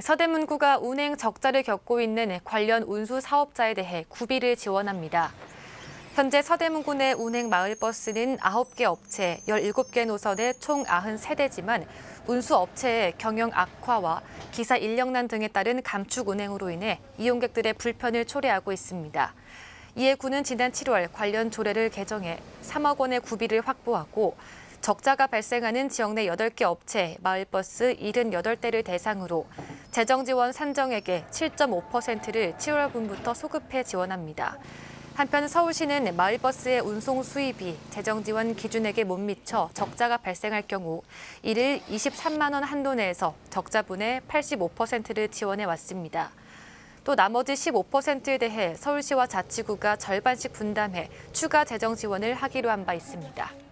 서대문구가 운행 적자를 겪고 있는 관련 운수 사업자에 대해 구비를 지원합니다. 현재 서대문구 내 운행 마을버스는 9개 업체, 17개 노선의 총 93대지만 운수 업체의 경영 악화와 기사 인력난 등에 따른 감축 운행으로 인해 이용객들의 불편을 초래하고 있습니다. 이에 구는 지난 7월 관련 조례를 개정해 3억 원의 구비를 확보하고 적자가 발생하는 지역 내 8개 업체, 마을버스 78대를 대상으로 재정 지원 산정액의 7.5%를 7월분부터 소급해 지원합니다. 한편 서울시는 마을버스의 운송 수입이 재정 지원 기준액에 못 미쳐 적자가 발생할 경우 이를 23만 원 한도 내에서 적자분의 85%를 지원해 왔습니다. 또 나머지 15%에 대해 서울시와 자치구가 절반씩 분담해 추가 재정 지원을 하기로 한 바 있습니다.